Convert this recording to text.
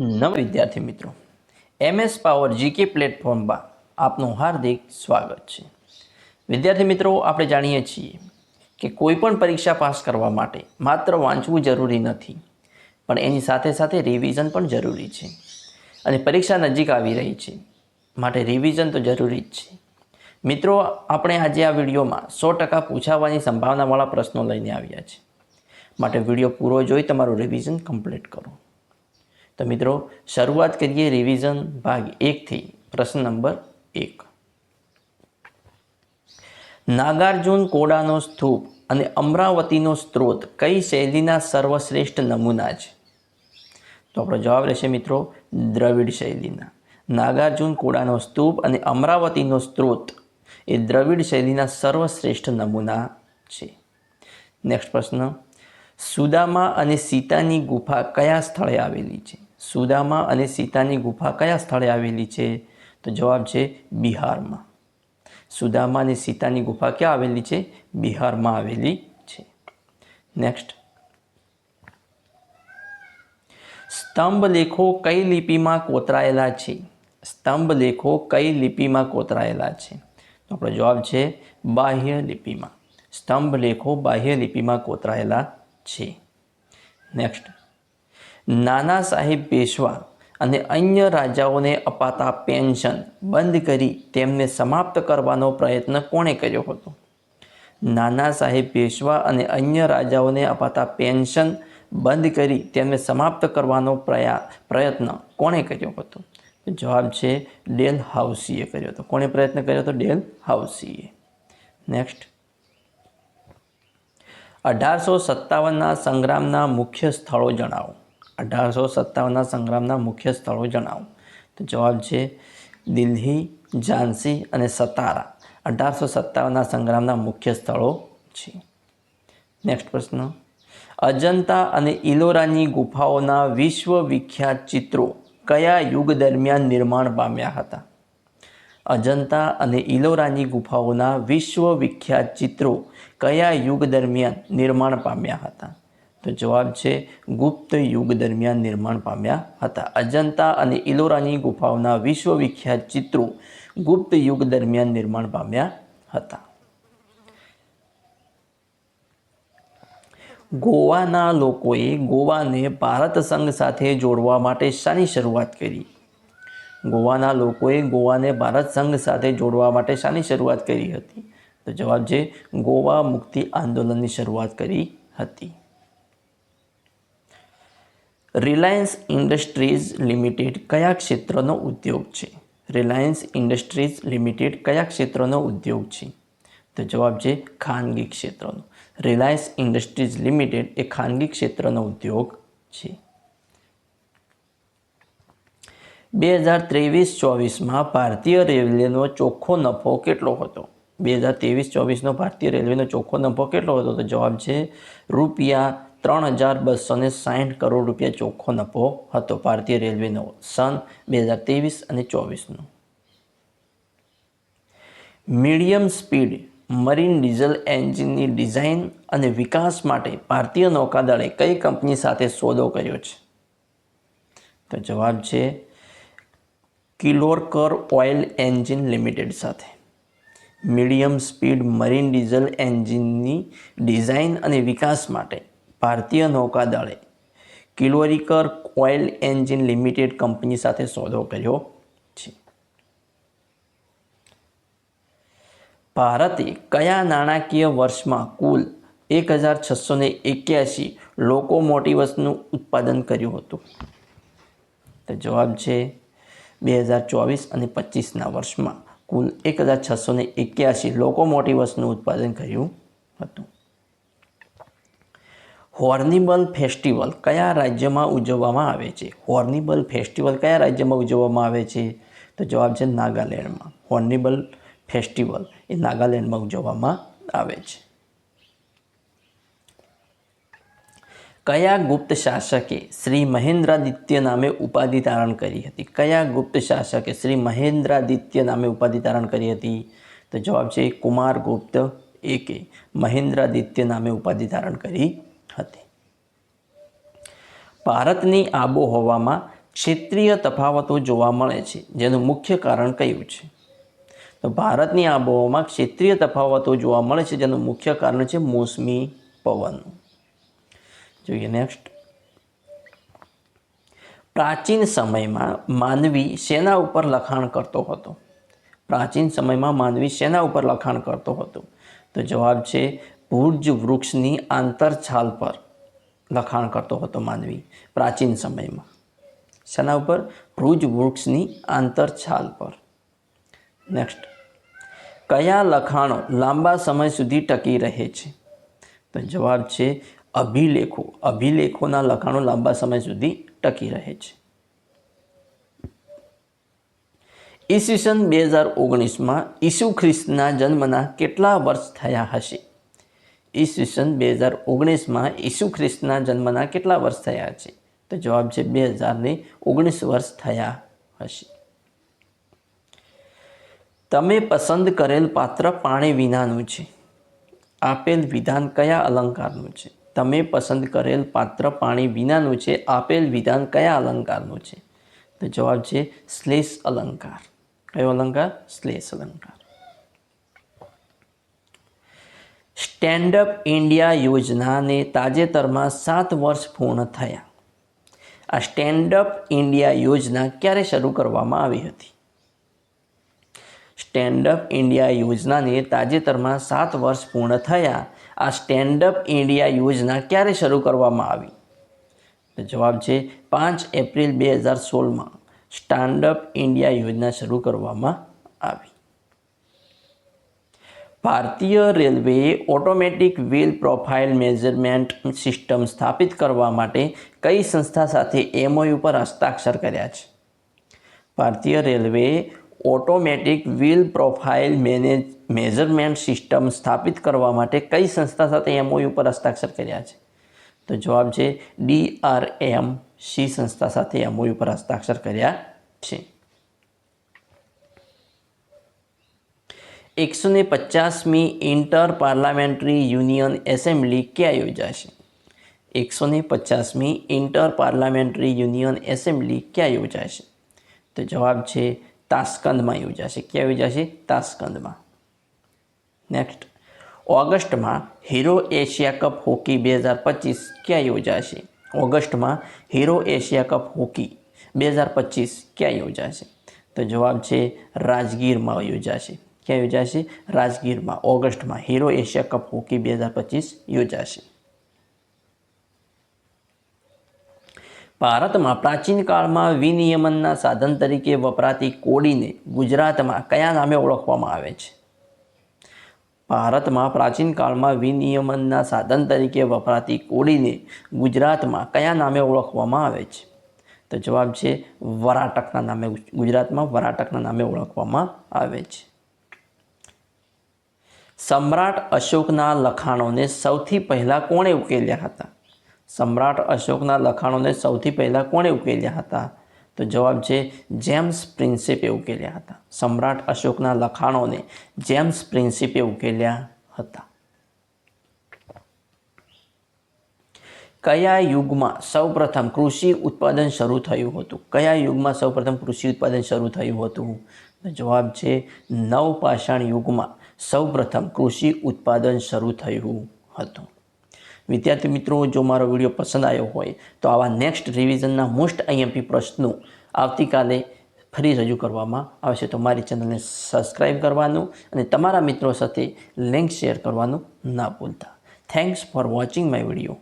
નમ વિદ્યાર્થી મિત્રો, MS power GK પ્લેટફોર્મમાં આપનું હાર્દિક સ્વાગત છે. વિદ્યાર્થી મિત્રો, આપણે જાણીએ છીએ કે કોઈ પણ પરીક્ષા પાસ કરવા માટે માત્ર વાંચવું જરૂરી નથી, પણ એની સાથે સાથે રિવિઝન પણ જરૂરી છે. અને પરીક્ષા નજીક આવી રહી છે, માટે રિવિઝન તો જરૂરી જ છે. મિત્રો, આપણે આજે આ વિડીયોમાં સો ટકા પૂછાવાની સંભાવનાવાળા પ્રશ્નો લઈને આવ્યા છે. માટે વીડિયો પૂરો જોઈ તમારું રિવિઝન કમ્પ્લીટ કરો. તો મિત્રો, શરૂઆત કરીએ રિવિઝન ભાગ એકથી પ્રશ્ન નંબર એક. નાગાર્જુન કોડાનો સ્તૂપ અને અમરાવતીનો સ્ત્રોત કઈ શૈલીના સર્વશ્રેષ્ઠ નમૂના છે? તો આપણો જવાબ રહેશે મિત્રો, દ્રવિડ શૈલીના. નાગાર્જુન કોડાનો સ્તૂપ અને અમરાવતીનો સ્ત્રોત એ દ્રવિડ શૈલીના સર્વશ્રેષ્ઠ નમૂના છે. નેક્સ્ટ પ્રશ્ન. સુદામા અને સીતાની ગુફા કયા સ્થળે આવેલી છે? સુદામા અને સીતાની ગુફા કયા સ્થળે આવેલી છે? તો જવાબ છે બિહારમાં. સુદામા અને સીતાની ગુફા ક્યાં આવેલી છે? બિહારમાં આવેલી છે. નેક્સ્ટ સ્તંભ લેખો કઈ લિપિમાં કોતરાયેલા છે? સ્તંભ લેખો કઈ લિપિમાં કોતરાયેલા છે? તો આપણો જવાબ છે બાહ્ય લિપિમાં. સ્તંભ લેખો બાહ્ય લિપિમાં કોતરાયેલા છે. નેક્સ્ટ નાના સાહેબ પેશવા અને અન્ય રાજાઓને અપાતા પેન્શન બંધ કરી તેમને સમાપ્ત કરવાનો પ્રયત્ન કોણે કર્યો હતો? નાના સાહેબ પેશવા અને અન્ય રાજાઓને અપાતા પેન્શન બંધ કરી તેમને સમાપ્ત કરવાનો પ્રયા, પ્રયત્ન કોણે કર્યો હતો? જવાબ છે, ડેલ હાઉસીએ કર્યો હતો. કોણે પ્રયત્ન કર્યો હતો? ડેલ હાઉસીએ. નેક્સ્ટ અઢારસો સત્તાવનના સંગ્રામના મુખ્ય સ્થળો જણાવો. અઢારસો સત્તાવનના સંગ્રામના મુખ્ય સ્થળો જણાવો. તો જવાબ છે દિલ્હી, ઝાંસી અને સતારા. અઢારસો સત્તાવનના સંગ્રામના મુખ્ય સ્થળો છે. નેક્સ્ટ પ્રશ્ન. અજંતા અને ઇલોરાની ગુફાઓના વિશ્વ વિખ્યાત ચિત્રો કયા યુગ દરમિયાન નિર્માણ પામ્યા હતા? અજંતા અને ઇલોરાની ગુફાઓના વિશ્વ વિખ્યાત ચિત્રો કયા યુગ દરમિયાન નિર્માણ પામ્યા હતા? તો જવાબ છે, ગુપ્ત યુગ દરમિયાન નિર્માણ પામ્યા હતા. અજંતા અને ઇલોરાની ગુફાઓના વિશ્વ વિખ્યાત ચિત્રો ગુપ્ત યુગ દરમિયાન નિર્માણ પામ્યા હતા. ગોવાના લોકોએ ગોવાને ભારત સંઘ સાથે જોડવા માટે શાની શરૂઆત કરી? ગોવાના લોકોએ ગોવાને ભારત સંઘ સાથે જોડવા માટે શાની શરૂઆત કરી હતી? તો જવાબ છે, ગોવા મુક્તિ આંદોલનની શરૂઆત કરી હતી. રિલાયન્સ ઇન્ડસ્ટ્રીઝ લિમિટેડ કયા ક્ષેત્રનો ઉદ્યોગ છે? રિલાયન્સ ઇન્ડસ્ટ્રીઝ લિમિટેડ કયા ક્ષેત્રનો ઉદ્યોગ છે? તો જવાબ છે ખાનગી ક્ષેત્રનો. રિલાયન્સ ઇન્ડસ્ટ્રીઝ લિમિટેડ એ ખાનગી ક્ષેત્રનો ઉદ્યોગ છે. બે હજાર ત્રેવીસ ચોવીસમાં ભારતીય રેલવેનો ચોખ્ખો નફો કેટલો હતો? બે હજાર ત્રેવીસ ચોવીસનો ભારતીય રેલવેનો ચોખ્ખો નફો કેટલો હતો? તો જવાબ છે રૂપિયા ત્રણ હજાર બસો ને સાઠ કરોડ રૂપિયા ચોખ્ખો નફો હતો ભારતીય રેલવેનો સન બે હજાર ત્રેવીસ અને ચોવીસનો. મીડિયમ સ્પીડ, મરીન ડીઝલ એન્જિનની ડિઝાઇન અને વિકાસ માટે ભારતીય નૌકાદળે કઈ કંપની સાથે સોદો કર્યો છે? તો જવાબ છે કિલોરકર ઓઇલ એન્જિન લિમિટેડ સાથે. મીડિયમ સ્પીડ, મરીન ડીઝલ એન્જિનની ડિઝાઇન અને વિકાસ માટે ભારતીય નૌકાદળે Kirloskar oil engine limited company સાથે સોદો કર્યો છે. ભારતે કયા નાણાકીય વર્ષમાં કુલ એક હજાર છસો ને એક્યાસી લોકોમોટિવ્સનું ઉત્પાદન કર્યું હતું? તો જવાબ છે બે હજાર ચોવીસ અને પચીસના વર્ષમાં કુલ એક હજાર છસો ને એક્યાસી લોકોમોટિવ્સનું ઉત્પાદન કર્યું હતું. હોર્નિબલ ફેસ્ટિવલ કયા રાજ્યમાં ઉજવવામાં આવે છે? હોર્નિબલ ફેસ્ટિવલ કયા રાજ્યમાં ઉજવવામાં આવે છે? તો જવાબ છે નાગાલેન્ડમાં. હોર્નિબલ ફેસ્ટિવલ એ નાગાલેન્ડમાં ઉજવવામાં આવે છે. કયા ગુપ્ત શાસકે શ્રી મહેન્દ્રાદિત્ય નામે ઉપાધિ ધારણ કરી હતી? કયા ગુપ્ત શાસકે શ્રી મહેન્દ્રાદિત્ય નામે ઉપાધિ ધારણ કરી હતી? તો જવાબ છે કુમાર ગુપ્ત એકે મહેન્દ્રાદિત્ય નામે ઉપાધિ ધારણ કરી હતી ભારતની આબોહવામાં ક્ષેત્રીય તફાવતો જોવા મળે છે, જેનું મુખ્ય કારણ કયું છે? તો ભારતની આબોહવામાં ક્ષેત્રીય તફાવતો જોવા મળે છે, જેનું મુખ્ય કારણ છે મોસમી પવનનું જોઈએ નેક્સ્ટ પ્રાચીન સમયમાં માનવી શેના ઉપર લખાણ કરતો હતો. પ્રાચીન સમયમાં માનવી શેના ઉપર લખાણ કરતો હતો. તો જવાબ છે ભુજ વૃક્ષની આંતરછાલ પર લખાણ કરતો હતો માનવી પ્રાચીન સમયમાં. શેના ઉપર? ભુજ વૃક્ષની આંતરછાલ પર. નેક્સ્ટ કયા લખાણો લાંબા સમય સુધી ટકી રહે છે? તો જવાબ છે અભિલેખો. અભિલેખોના લખાણો લાંબા સમય સુધી ટકી રહે છે. ઈસવીસન બે હજાર ઓગણીસમાં ઈસુ ખ્રિસ્તના જન્મના કેટલા વર્ષ થયા હશે? ઈસવીસન બે હજાર ઓગણીસમાં ઈસુ ખ્રિસ્તના જન્મના કેટલા વર્ષ થયા છે? તો જવાબ છે બે હજારને ઓગણીસ વર્ષ થયા હશે. તમે પસંદ કરેલ પાત્ર પાણી વિનાનું છે. આપેલ વિધાન કયા અલંકારનું છે? તમે પસંદ કરેલ પાત્ર પાણી વિનાનું છે. આપેલ વિધાન કયા અલંકારનું છે? તો જવાબ છે શ્લેષ અલંકાર. કયો અલંકાર? શ્લેષ અલંકાર. સ્ટેન્ડઅપ ઇન્ડિયા યોજનાને તાજેતરમાં સાત વર્ષ પૂર્ણ થયા. આ સ્ટેન્ડઅપ ઇન્ડિયા યોજના ક્યારે શરૂ કરવામાં આવી હતી? સ્ટેન્ડઅપ ઇન્ડિયા યોજનાને તાજેતરમાં સાત વર્ષ પૂર્ણ થયા. આ સ્ટેન્ડઅપ ઇન્ડિયા યોજના ક્યારે શરૂ કરવામાં આવી? જવાબ છે પાંચ એપ્રિલ બે હજાર સોળમાં. સ્ટાન્ડઅપ ઇન્ડિયા યોજના શરૂ કરવામાં આવી. ભારતીય રેલવેએ automatic wheel profile measurement system સ્થાપિત કરવા માટે કઈ સંસ્થા સાથે એમઓયુ પર હસ્તાક્ષર કર્યા છે? ભારતીય રેલવેએ automatic wheel profile manage measurement system સ્થાપિત કરવા માટે કઈ સંસ્થા સાથે એમઓયુ પર હસ્તાક્ષર કર્યા છે? તો જવાબ છે ડીઆરએમ સી સંસ્થા સાથે એમઓયુ પર હસ્તાક્ષર કર્યા છે. એકસો ને પચાસમી ઇન્ટર પાર્લામેન્ટરી યુનિયન એસેમ્બલી ક્યાં યોજાશે એકસો ને પચાસમી ઇન્ટર પાર્લામેન્ટરી યુનિયન એસેમ્બલી ક્યાં યોજાશે તો જવાબ છે તાસ્કંદમાં યોજાશે ક્યાં યોજાશે તાસ્કંદમાં નેક્સ્ટ ઓગસ્ટમાં હીરો એશિયા કપ હોકી બે હજાર પચીસ ક્યાં યોજાશે ઓગસ્ટમાં હીરો એશિયા કપ હોકી બે હજાર પચીસ ક્યાં યોજાશે તો જવાબ છે રાજગીરમાં યોજાશે ક્યાં યોજાશે? રાજગીરમાં. ઓગસ્ટમાં. હીરો એશિયા કપ હોકી બે હજાર પચીસ યોજાશે. ભારતમાં પ્રાચીન કાળમાં વિનિયમનના સાધન તરીકે વપરાતી કોડીને ગુજરાતમાં કયા નામે ઓળખવામાં આવે છે? ભારતમાં પ્રાચીન કાળમાં વિનિયમનના સાધન તરીકે વપરાતી કોડીને ગુજરાતમાં કયા નામે ઓળખવામાં આવે છે? તો જવાબ છે વરાટકના નામે. ગુજરાતમાં વરાટકના નામે ઓળખવામાં આવે છે. સમ્રાટ અશોકના લખાણોને સૌથી પહેલાં કોણે ઉકેલ્યા હતા? સમ્રાટ અશોકના લખાણોને સૌથી પહેલાં કોણે ઉકેલ્યા હતા? તો જવાબ છે જેમ્સ પ્રિન્સિપે ઉકેલ્યા હતા. સમ્રાટ અશોકના લખાણોને જેમ્સ પ્રિન્સિપે ઉકેલ્યા હતા. કયા યુગમાં સૌપ્રથમ કૃષિ ઉત્પાદન શરૂ થયું હતું? કયા યુગમાં સૌપ્રથમ કૃષિ ઉત્પાદન શરૂ થયું હતું? જવાબ છે નવપાષાણ યુગમાં. સૌપ્રથમ કૃષિ ઉત્પાદન શરૂ થયું હતું. વિદ્યાર્થી મિત્રો, જો મારો વીડિયો પસંદ આવ્યો હોય, તો આવા નેક્સ્ટ રિવિઝનના મોસ્ટ આઈએમપી પ્રશ્નો આવતીકાલે ફરી રજૂ કરવામાં આવશે. તો મારી ચેનલને સબસ્ક્રાઈબ કરવાનું અને તમારા મિત્રો સાથે લિંક શેર કરવાનું ના ભૂલતા. Thanks for watching my video